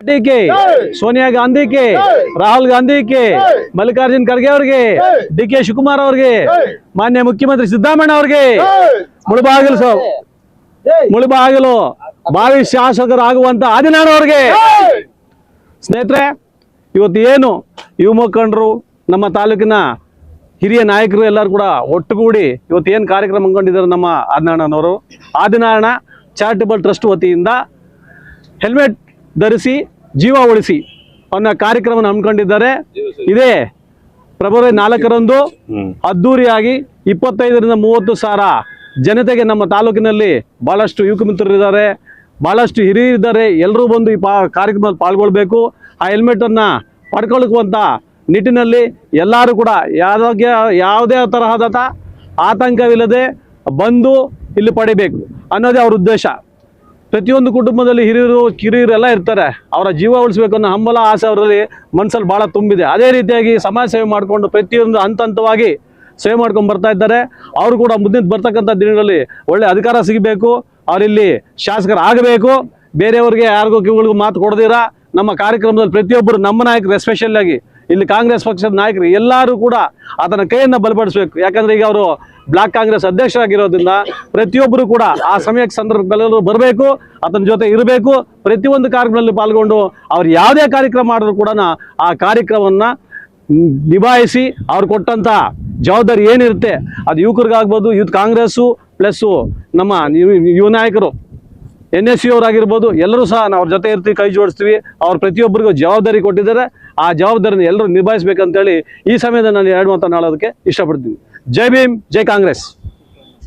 DK Sonia Sonia ಗಾಂಧಿಗೆ ರಾಹುಲ್ ಗಾಂಧಿಗೆ ಮಲ್ಲಿಕಾರ್ಜುನ್ ಖರ್ಗೆ ಅವ್ರಿಗೆ ಡಿ ಕೆ ಶಿವಕುಮಾರ್ ಅವ್ರಿಗೆ ಮಾನ್ಯ ಮುಖ್ಯಮಂತ್ರಿ ಸಿದ್ದರಾಮಯ್ಯ ಅವ್ರಿಗೆ ಮುಳುಬಾಗಿಲು ಸರ್. ಮುಳುಬಾಗಿಲು. ಬಾವಿ ಶಾಸಕರಾಗುವಂತ ಆದಿನಾಡು ಅವ್ರಿಗೆ. ಸ್ನೇಹಿತರೆ ಇವತ್ತು ಏನು ಯುವ ಮುಖಂಡರು ನಮ್ಮ ತಾಲೂಕಿನ ಹಿರಿಯ ನಾಯಕರು ಎಲ್ಲರೂ ಕೂಡ ಒಟ್ಟುಗೂಡಿ ಇವತ್ತು ಏನು ಕಾರ್ಯಕ್ರಮ ಹಮ್ಮಿಕೊಂಡಿದ್ದಾರೆ ನಮ್ಮ ಆದಿನಾರಾಯಣನವರು? ಆದಿನಾರಾಯಣ ಚಾರಿಟಬಲ್ ಟ್ರಸ್ಟ್ ವತಿಯಿಂದ ಹೆಲ್ಮೆಟ್ ಧರಿಸಿ ಜೀವ ಉಳಿಸಿ ಅನ್ನೋ ಕಾರ್ಯಕ್ರಮ ಹಮ್ಮಿಕೊಂಡಿದ್ದಾರೆ. ಇದೇ ಫೆಬ್ರವರಿ ನಾಲ್ಕರಂದು ಅದ್ದೂರಿಯಾಗಿ ಇಪ್ಪತ್ತೈದರಿಂದ ಮೂವತ್ತು ಸಾವಿರ ಜನತೆಗೆ ನಮ್ಮ ತಾಲೂಕಿನಲ್ಲಿ ಭಾಳಷ್ಟು ಯುವಕ ಮಿತ್ರರಿದ್ದಾರೆ ಭಾಳಷ್ಟು ಹಿರಿಯರಿದ್ದಾರೆ ಎಲ್ಲರೂ ಬಂದು ಈ ಪಾ ಕಾರ್ಯಕ್ರಮದಲ್ಲಿ ಪಾಲ್ಗೊಳ್ಬೇಕು. ಆ ಹೆಲ್ಮೆಟನ್ನು ಪಡ್ಕೊಳ್ಳುವಂಥ ನಿಟ್ಟಿನಲ್ಲಿ ಎಲ್ಲರೂ ಕೂಡ ಯಾವುದೇ ಯಾವುದೇ ತರಹದ ಆತಂಕವಿಲ್ಲದೆ ಬಂದು ಇಲ್ಲಿ ಪಡಿಬೇಕು ಅನ್ನೋದೇ ಅವ್ರ ಉದ್ದೇಶ. ಪ್ರತಿಯೊಂದು ಕುಟುಂಬದಲ್ಲಿ ಹಿರಿಯರು, ಕಿರಿಯರು ಎಲ್ಲ ಇರ್ತಾರೆ. ಅವರ ಜೀವ ಉಳಿಸ್ಬೇಕು ಅನ್ನೋ ಹಂಬಲ, ಆಸೆ ಅವರಲ್ಲಿ ಮನಸ್ಸಲ್ಲಿ ಭಾಳ ತುಂಬಿದೆ. ಅದೇ ರೀತಿಯಾಗಿ ಸಮಾಜ ಸೇವೆ ಮಾಡಿಕೊಂಡು ಪ್ರತಿಯೊಂದು ಹಂತ ಹಂತವಾಗಿ ಸೇವೆ ಮಾಡ್ಕೊಂಡು ಬರ್ತಾ ಇದ್ದಾರೆ. ಅವರು ಕೂಡ ಮುಂದಿನ ಬರ್ತಕ್ಕಂಥ ದಿನಗಳಲ್ಲಿ ಒಳ್ಳೆ ಅಧಿಕಾರ ಸಿಗಬೇಕು. ಅವರಿಲ್ಲಿ ಶಾಸಕರು ಆಗಬೇಕು. ಬೇರೆಯವ್ರಿಗೆ ಯಾರಿಗೂ ಕಿವಿಗಳಿಗೂ ಮಾತು ಕೊಡದಿರ. ನಮ್ಮ ಕಾರ್ಯಕ್ರಮದಲ್ಲಿ ಪ್ರತಿಯೊಬ್ಬರು ನಮ್ಮ ನಾಯಕರು ಎಸ್ಪೆಷಲ್ ಆಗಿ ಇಲ್ಲಿ ಕಾಂಗ್ರೆಸ್ ಪಕ್ಷದ ನಾಯಕರು ಎಲ್ಲರೂ ಕೂಡ ಅದನ್ನ ಕೈಯನ್ನು ಬಲಪಡಿಸಬೇಕು. ಯಾಕಂದ್ರೆ ಈಗ ಅವರು ಬ್ಲಾಕ್ ಕಾಂಗ್ರೆಸ್ ಅಧ್ಯಕ್ಷರಾಗಿರೋದ್ರಿಂದ ಪ್ರತಿಯೊಬ್ಬರು ಕೂಡ ಆ ಸಮಯಕ್ಕೆ ಸಂದರ್ಭದಲ್ಲೂ ಬರಬೇಕು ಅದನ್ನ ಜೊತೆ ಇರಬೇಕು. ಪ್ರತಿಯೊಂದು ಕಾರ್ಯಕ್ರಮದಲ್ಲಿ ಪಾಲ್ಗೊಂಡು ಅವ್ರು ಯಾವುದೇ ಕಾರ್ಯಕ್ರಮ ಮಾಡಿದ್ರು ಕೂಡ ಆ ಕಾರ್ಯಕ್ರಮವನ್ನು ನಿಭಾಯಿಸಿ ಅವ್ರು ಕೊಟ್ಟಂತ ಜವಾಬ್ದಾರಿ ಏನಿರುತ್ತೆ, ಅದು ಯುವಕರಿಗಾಗ್ಬೋದು, ಯೂತ್ ಕಾಂಗ್ರೆಸ್ಸು ಪ್ಲಸ್ಸು ನಮ್ಮ ಯುವ ನಾಯಕರು. ಎನ್ ಎಸ್ ಸಿ ಅವರಾಗಿರ್ಬೋದು, ಎಲ್ಲರೂ ಸಹ ನಾವು ಅವ್ರ ಜೊತೆ ಇರ್ತೀವಿ, ಕೈ ಜೋಡಿಸ್ತೀವಿ. ಅವ್ರು ಪ್ರತಿಯೊಬ್ಬರಿಗೂ ಜವಾಬ್ದಾರಿ ಕೊಟ್ಟಿದ್ದಾರೆ. ಆ ಜವಾಬ್ದಾರಿನ ಎಲ್ಲರೂ ನಿಭಾಯಿಸ್ಬೇಕಂತೇಳಿ ಈ ಸಮಯದಲ್ಲಿ ನಾನು ಎರಡು ಮಾತನ್ನು ಆಡೋದಕ್ಕೆ ಇಷ್ಟಪಡ್ತೀನಿ. ಜೈ ಭೀಮ್, ಜೈ ಕಾಂಗ್ರೆಸ್.